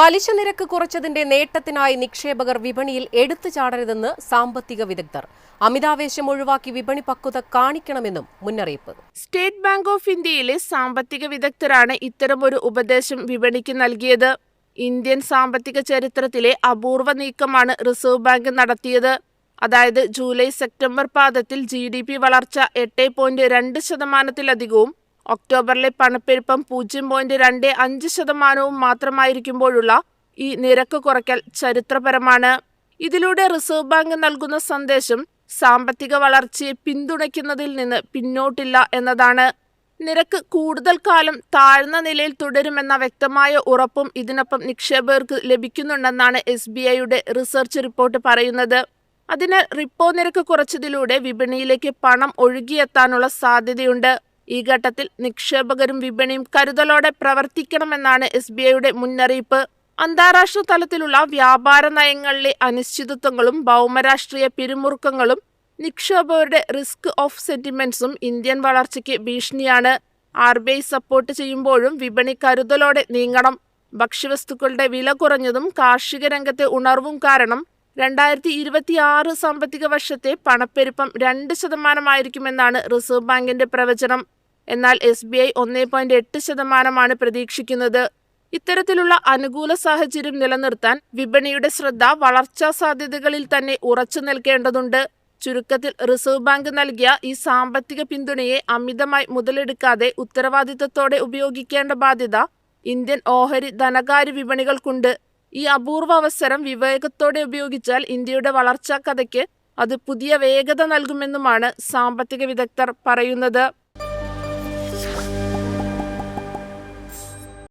പലിശ നിരക്ക് കുറച്ചതിന്റെ നേട്ടത്തിനായി നിക്ഷേപകർ വിപണിയിൽ എടുത്തു ചാടരുതെന്ന് സാമ്പത്തിക വിദഗ്ധർ. അമിതാവേശം ഒഴിവാക്കി വിപണി പക്വത കാണിക്കണമെന്നും മുന്നറിയിപ്പ്. സ്റ്റേറ്റ് ബാങ്ക് ഓഫ് ഇന്ത്യയിലെ സാമ്പത്തിക വിദഗ്ധരാണ് ഇത്തരമൊരു ഉപദേശം വിപണിക്ക് നൽകിയത്. ഇന്ത്യൻ സാമ്പത്തിക ചരിത്രത്തിലെ അപൂർവ നീക്കമാണ് റിസർവ് ബാങ്ക് നടത്തിയത്. അതായത് ജൂലൈ സെപ്റ്റംബർ പാദത്തിൽ ജി ഡി പി വളർച്ച എട്ട് പോയിന്റ് രണ്ട് ശതമാനത്തിലധികവും ഒക്ടോബറിലെ പണപ്പെരുപ്പം പൂജ്യം പോയിന്റ് രണ്ട് അഞ്ച് ശതമാനവും മാത്രമായിരിക്കുമ്പോഴുള്ള ഈ നിരക്ക് കുറയ്ക്കൽ ചരിത്രപരമാണ്. ഇതിലൂടെ റിസർവ് ബാങ്ക് നൽകുന്ന സന്ദേശം സാമ്പത്തിക വളർച്ചയെ പിന്തുണയ്ക്കുന്നതിൽ നിന്ന് പിന്നോട്ടില്ല എന്നതാണ്. നിരക്ക് കൂടുതൽ കാലം താഴ്ന്ന നിലയിൽ തുടരുമെന്ന വ്യക്തമായ ഉറപ്പും ഇതിനൊപ്പം നിക്ഷേപകർക്ക് ലഭിക്കുന്നുണ്ടെന്നാണ് എസ് ബി ഐയുടെ റിസർച്ച് റിപ്പോർട്ട് പറയുന്നത്. അതിനാൽ റിപ്പോ നിരക്ക് കുറച്ചതിലൂടെ വിപണിയിലേക്ക് പണം ഒഴുകിയെത്താനുള്ള സാധ്യതയുണ്ട്. ഈ ഘട്ടത്തിൽ നിക്ഷേപകരും വിപണിയും കരുതലോടെ പ്രവർത്തിക്കണമെന്നാണ് എസ് ബി ഐയുടെ മുന്നറിയിപ്പ്. അന്താരാഷ്ട്ര തലത്തിലുള്ള വ്യാപാര നയങ്ങളിലെ അനിശ്ചിതത്വങ്ങളും ഭൗമരാഷ്ട്രീയ പിരിമുറുക്കങ്ങളും നിക്ഷേപകരുടെ റിസ്ക് ഓഫ് സെന്റിമെന്റ്സും ഇന്ത്യൻ വളർച്ചയ്ക്ക് ഭീഷണിയാണ്. ആർ ബി ഐ സപ്പോർട്ട് ചെയ്യുമ്പോഴും വിപണി കരുതലോടെ നീങ്ങണം. ഭക്ഷ്യവസ്തുക്കളുടെ വില കുറഞ്ഞതും കാർഷിക രംഗത്തെ ഉണർവും കാരണം രണ്ടായിരത്തി ഇരുപത്തി ആറ് സാമ്പത്തിക വർഷത്തെ പണപ്പെരുപ്പം രണ്ട് ശതമാനമായിരിക്കുമെന്നാണ് റിസർവ് ബാങ്കിന്റെ പ്രവചനം. എന്നാൽ എസ് ബി ഐ ഒന്നേ പോയിന്റ് എട്ട് ശതമാനമാണ് പ്രതീക്ഷിക്കുന്നത്. ഇത്തരത്തിലുള്ള അനുകൂല സാഹചര്യം നിലനിർത്താൻ വിപണിയുടെ ശ്രദ്ധ വളർച്ചാ സാധ്യതകളിൽ തന്നെ ഉറച്ചു നിൽക്കേണ്ടതുണ്ട്. ചുരുക്കത്തിൽ റിസർവ് ബാങ്ക് നൽകിയ ഈ സാമ്പത്തിക പിന്തുണയെ അമിതമായി മുതലെടുക്കാതെ ഉത്തരവാദിത്തത്തോടെ ഉപയോഗിക്കേണ്ട ബാധ്യത ഇന്ത്യൻ ഓഹരി ധനകാര്യ വിപണികൾക്കുണ്ട്. ഈ അപൂർവ അവസരം വിവേകത്തോടെ ഉപയോഗിച്ചാൽ ഇന്ത്യയുടെ വളർച്ചാ കഥയ്ക്ക് അത് പുതിയ വേഗത നൽകുമെന്നുമാണ് സാമ്പത്തിക വിദഗ്ധർ പറയുന്നത്.